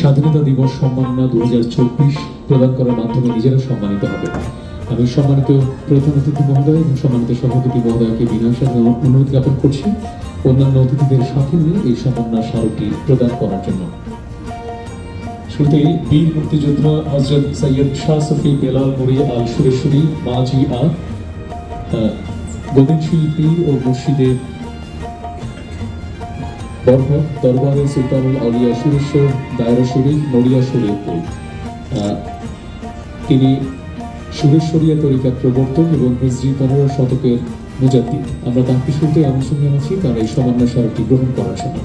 স্বাধীনতা দিবস সম্মাননা দু প্রদান করার মাধ্যমে নিজেরা সম্মানিত হবে। আমি সম্মানিত প্রধান অতিথি মহোদয় এবং সম্মানিত সভাপতি মহোদয়কে বিনয়ের সাথে অনুরোধ জ্ঞাপন করছি। অন্যান্য অতিথিদের সাথে নিয়ে এই সম্মাননা স্মারকটি প্রদান করার জন্য। শুরুতেই বীর মুক্তিযোদ্ধা হজরত সৈয়দ শাহ সফি বেলাল মুড়ি আল সুরেশ্বরী মাঝি আ গোবিন্দশীল পীর ও মুর্শিদের বরহত দরবারে সুলতানুল আউলিয়া সুরেশ্বর দায়রা শরীফ নড়িয়া আহ, তিনি সুরেশ্বরিয়া তরিকার প্রবর্তক এবং হিজরি পনেরো শতকের মুজাদ্দিদ। আমরা তাকে শুনতে আমন্ত্রণ জানাচ্ছি তার এই সমান্য সারটি গ্রহণ করার জন্য